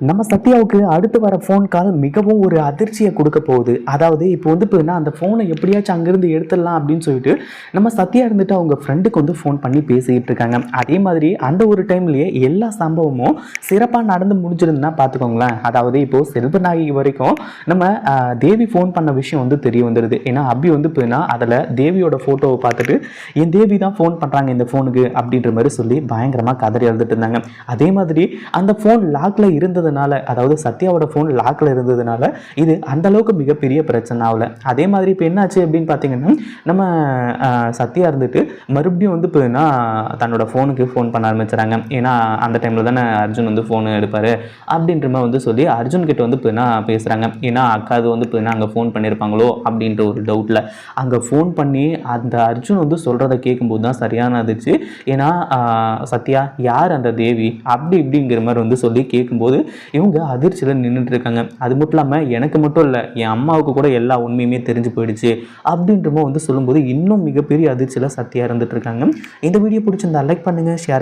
நம்ம சத்யாவுக்கு அடுத்து வர ஃபோன் கால் மிகவும் ஒரு அதிர்ச்சியை கொடுக்க போகுது. அதாவது இப்போ வந்து பார்த்தீங்கன்னா அந்த ஃபோனை எப்படியாச்சும் அங்கேருந்து எடுத்துடலாம் அப்படின்னு சொல்லிட்டு நம்ம சத்யா இருந்துட்டு அவங்க ஃப்ரெண்டுக்கு வந்து ஃபோன் பண்ணி பேசிக்கிட்டு இருக்காங்க. அதே மாதிரி அந்த ஒரு டைம்லேயே எல்லா சம்பவமும் சிறப்பாக நடந்து முடிஞ்சிருந்துன்னா பார்த்துக்கோங்களேன் அதாவது இப்போது செல்வநாயகி வரைக்கும் நம்ம தேவி ஃபோன் பண்ண விஷயம் வந்து தெரிய வந்துடுது ஏன்னா அபி வந்து பார்த்தீங்கன்னா அதில் தேவியோட ஃபோட்டோவை பார்த்துட்டு என் தேவி தான் ஃபோன் பண்ணுறாங்க இந்த ஃபோனுக்கு அப்படின்ற மாதிரி சொல்லி பயங்கரமாக கதறி எழுதிட்டு இருந்தாங்க. அதே மாதிரி அந்த ஃபோன் லாக்ல இருந்ததுனால அதாவது சத்யாவோட ஃபோன் லாக்கில் இருந்ததுனால இது அந்த அளவுக்கு மிகப்பெரிய பிரச்சனை ஆகல. அதே மாதிரி இப்போ என்னாச்சு அப்படின்னு பார்த்தீங்கன்னா நம்ம சத்யா இருந்துட்டு மறுபடியும் வந்து இப்போனா தன்னோட ஃபோனுக்கு ஃபோன் பண்ண ஆரம்பிச்சுறாங்க. ஏன்னா அந்த டைமில் தானே அர்ஜுன் வந்து ஃபோன் எடுப்பார் அப்படின்ற மாதிரி வந்து சொல்லி அர்ஜுன் கிட்ட வந்து இப்போ பேசுகிறாங்க ஏன்னா அக்கா அது வந்து இப்போ அங்கே ஃபோன் பண்ணியிருப்பாங்களோ அப்படின்ற ஒரு டவுட்டில் அங்கே ஃபோன் பண்ணி அந்த அர்ஜுன் வந்து சொல்கிறத கேட்கும்போது தான் சரியான அதிர்ச்சி. ஏன்னா சத்யா யார் அந்த தேவி? அப்படி இப்படிங்கிற மாதிரி வந்து சொல்லி கேட்கும்போது இவங்க அதிர்ச்சியில் நின்றுட்டு இருக்காங்க. அது மட்டும் இல்லாமல் எனக்கு மட்டும் இல்லை என் அம்மாவுக்கு கூட எல்லா உண்மையுமே தெரிஞ்சு போயிடுச்சு அப்படின்றமோ வந்து சொல்லும்போது இன்னும் மிகப்பெரிய அதிர்ச்சியில் சத்தியாக இருந்துட்டு இருக்காங்க. இந்த வீடியோ பிடிச்சிருந்தா லைக் பண்ணுங்கள் ஷேர்